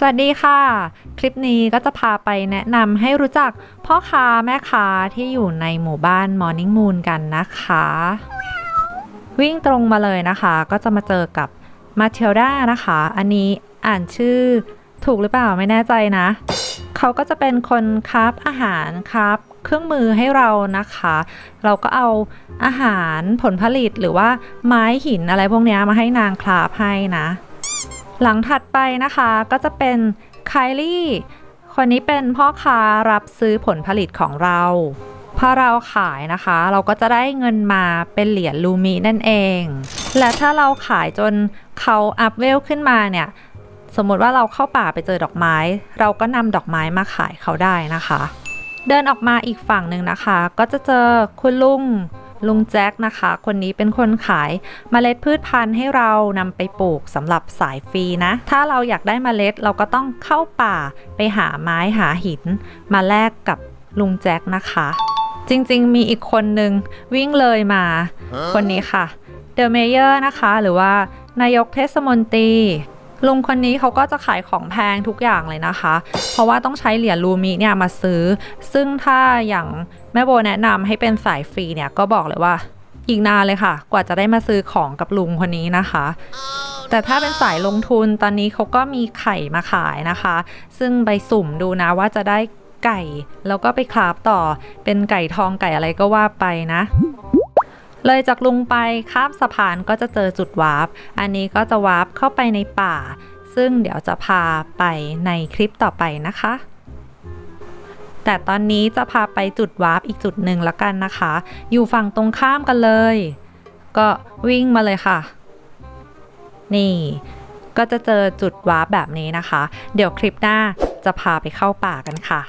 สวัสดีค่ะ คลิปนี้ก็จะพาไปแนะนำให้รู้จักพ่อค้าแม่ค้าที่อยู่ในหมู่บ้าน Morning Moon กันนะคะ วิ่งตรงมาเลยนะคะ ก็จะมาเจอกับมาเทลดานะคะ อันนี้อ่านชื่อถูกหรือเปล่าไม่แน่ใจนะ เขาก็จะเป็นคนคราฟอาหารคราฟเครื่องมือให้เรานะคะ เราก็เอาอาหารผลผลิตหรือว่าไม้หินอะไรพวกนี้มาให้นางคราฟให้นะ หลังถัดไปนะคะก็จะเป็นไคลี่คนนี้เป็นพ่อค้ารับซื้อผลผลิตของเราพอเราขายนะคะ เราก็จะได้เงินมาเป็นเหรียญลูมินั่นเอง และถ้าเราขายจนเขาอัพเวลขึ้นมาเนี่ย สมมติว่าเราเข้าป่าไปเจอดอกไม้ เราก็นำดอกไม้มาขายเขาได้นะคะ เดินออกมาอีกฝั่งหนึ่งนะคะ ก็จะเจอคุณลุง ลุงแจ็คนะคะ คนนี้เป็นคนขายเมล็ดพืชพันธุ์ให้เรานำไปปลูกสำหรับสายฟรีนะ ถ้าเราอยากได้เมล็ดเราก็ต้องเข้าป่าไปหาไม้หาหิน มาแลกกับลุงแจ็คนะคะ จริงๆ มีอีกคนนึงวิ่งเลยมา คนนี้ค่ะ เดอะเมเยอร์นะคะ หรือว่านายกเทศมนตรี ลุงคนนี้เขาก็จะขายของแพงทุกอย่างเลยนะคะ เพราะว่าต้องใช้เหรียญลูมิเนี่ยมาซื้อ ซึ่งถ้าอย่างแม่โบแนะนำให้เป็นสายฟรีเนี่ยก็บอกเลยว่าอีกนานเลยค่ะ กว่าจะได้มาซื้อของกับลุงคนนี้นะคะ แต่ถ้าเป็นสายลงทุนตอนนี้เขาก็มีไข่มาขายนะคะ ซึ่งไปสุ่มดูนะว่าจะได้ไก่ แล้วก็ไปคราฟต่อเป็นไก่ทองไก่อะไรก็ว่าไปนะ เลยจากลุงไปข้ามสะพานก็จะเจอจุดวาร์ป อันนี้ก็จะวาร์ปเข้าไปในป่า ซึ่งเดี๋ยวจะพาไปในคลิปต่อไปนะคะ แต่ตอนนี้จะพาไปจุดวาร์ปอีกจุดหนึ่งละกันนะคะ อยู่ฝั่งตรงข้ามกันเลย ก็วิ่งมาเลยค่ะ นี่ก็จะเจอจุดวาร์ปแบบนี้นะคะ เดี๋ยวคลิปหน้าจะพาไปเข้าป่ากันค่ะ